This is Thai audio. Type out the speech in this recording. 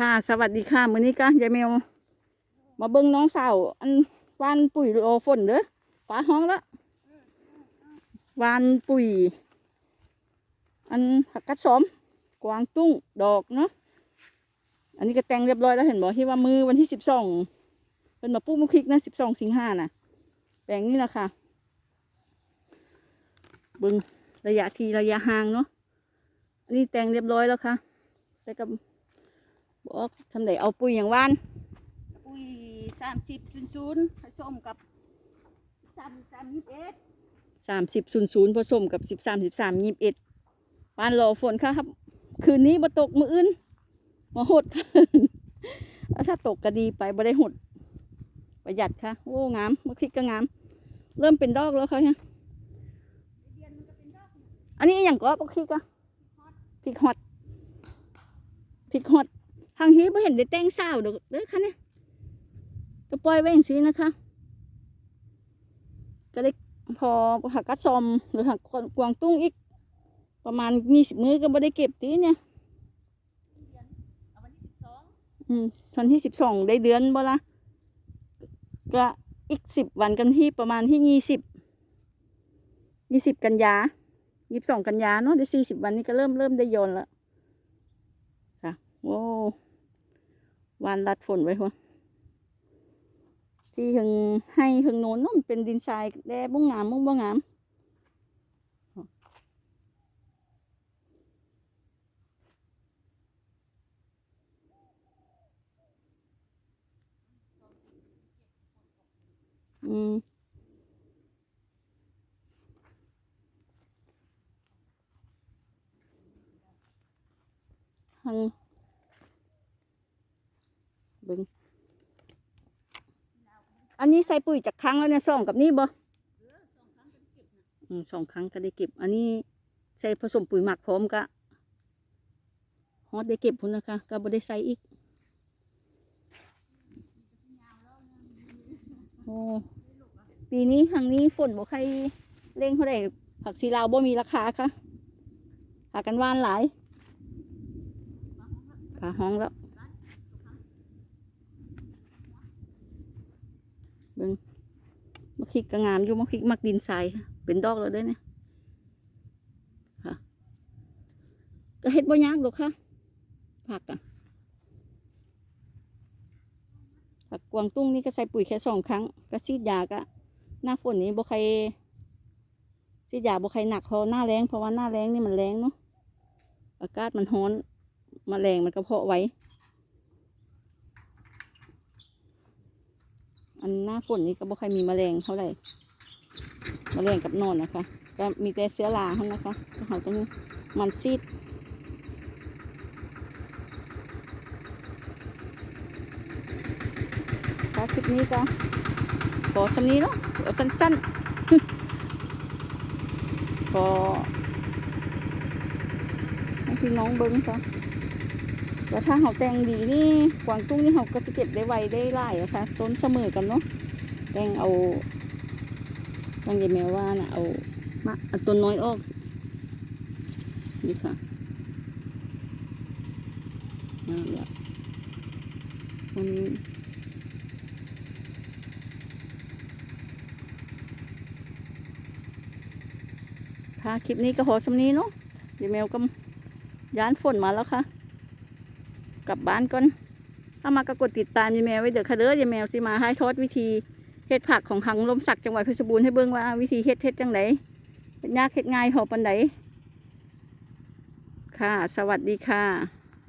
ค่ะ สวัสดีค่ะ มื้อนี้ก็ยายแมวมาเบิ่งน้องสาวอันวานปุ๋ยโอฝนเด้อฟ้าห้องละวานปุ๋ย อันผักกัดสมกวางตุ้งดอกเนาะอันนี้ก็แต่งเรียบร้อยแล้วเห็นบอกที่ว่ามือวันที่สิบสองเป็นมาปลูกมะพริกนะสิบสองสิงหาน่ะแปลงนี่แหละค่ะเบิ่งระยะทีระยะห่างเนาะอันนี้แต่งเรียบร้อยแล้วค่ะแต่กับ บอกทำไหนเอาปุ๋ยอย่างหวานปุ๋ยสามสิบศูนย์ศูนย์ผสมกับสามสามยี่สิบเอ็ดสามสิบศูนย์ศูนย์ผสมกับสิบสามสิบสามยี่สิบเอ็ดปานรอฝนค่ะครับ คืนนี้มาตกมืออื่นมาหดแล้วถ้าตกก็ดีไปบ่ได้หด ประหยัดค่ะ โอ้งามมะพริกก็งาม เริ่มเป็นดอกแล้วค่ะเนี่ยอันนี้อหย่างก็มะพริกอะพริกฮอตพริกฮอต ทางนี้ไม่เห็นได้แต่งสาวดอกเด้อค่ะเนี่ยก็ปล่อยไว้อย่างนี้นะคะ ก็ได้พอหักกัดซอมหรือหักกวางตุ้งอีก ประมาณยี่สิบมื้อก็ไม่ได้เก็บตีเนี่ยอืมวันที่สิบสองได้เดือนบ่ละก็อีกสิบวันกันที่ประมาณที่ยี่สิบยี่สิบกันยายี่สิบสองกันยาเนาะได้สี่สิบวันนี้ก็เริ่มเริ่มได้โยนแล้วค่ะโอ้ วันรัดฝนไว้หัวที่หึงให้หึงโน้นเนาะมันเป็นดินทรายแดบุ้งงามบุ้งบ่งามอืมหัง บึงอันนี้ใส่ปุ๋ยจากครั้งแล้วเนี่ยสองกับนี่บ่อืมสองครั้งก็ได้เก็บ อันนี้ใส่ผสมปุ๋ยหมักพร้อมก็ฮอดได้เก็บพุ่นนะคะก็บ่ได้ใส่อีก โอ้ปีนี้ทางนี้ฝนบ่ใครเร่งเท่าไหร่ผักซีลาวบ่มีราคาค่ะหากันหว่านหลายขาห้องแล้ว เบิ่งมะขิกก็งามอยู่มะขิกมักดินทรายเป็นดอกแล้วด้อเนี่ยค่ะก็เฮ็ดบ่ยากหรอกค่ะผักอะผักกวางตุ้งนี่ก็ใส่ปุ๋ยแค่สองครั้ง ก็ฉีดยาก็หน้าฝนนี้บ่ใครฉีดยาบ่ใครหนักพอหน้าแรงเพราะว่าหน้าแรงนี่มันแรงเนาะอากาศมันร้อนมแมลงมันก็เพาะไว้ อันหน้าฝนนี้ก็บ่ค่อยมีแมลงเท่าไหร่แมลงกับนอนนะคะ ก็มีแต่เสื้อราเท่านั้นนะคะเขาต้องมันซีดถ้าคลิปนี้ก็ขอสำนี้เนาะสั้นๆขอให้พี่น้องเบิ้งค่ะ แต่ถ้าเขาแตงดีนี่กวางตุ้งนี่เขาก็จะเก็บได้ไวได้หลายอะค่ะ ต้นเสมอกันเนาะแตงเอาบางยายแมวว่านะเอามาเอาต้นน้อยออก นี่ค่ะนั่นแหละคนนี้ค่ะ คลิปนี้ก็ขอสำนี้เนาะยายแมวก็ย้านฝนมาแล้วค่ะ กลับบ้านก่อนถ้ามาก็กดติดตามยายแมวไว้เดี๋ยวคะเด้อยายแมวสิมาให้ทอดวิธีเฮ็ดผักของหังลมสักจังหวัดเพชรบูรณ์ให้เบิ่งว่าวิธีเฮ็ดเฮ็ดจังไดเฮ็ดยากเฮ็ดง่ายหอปานใดค่ะ สวัสดีค่ะ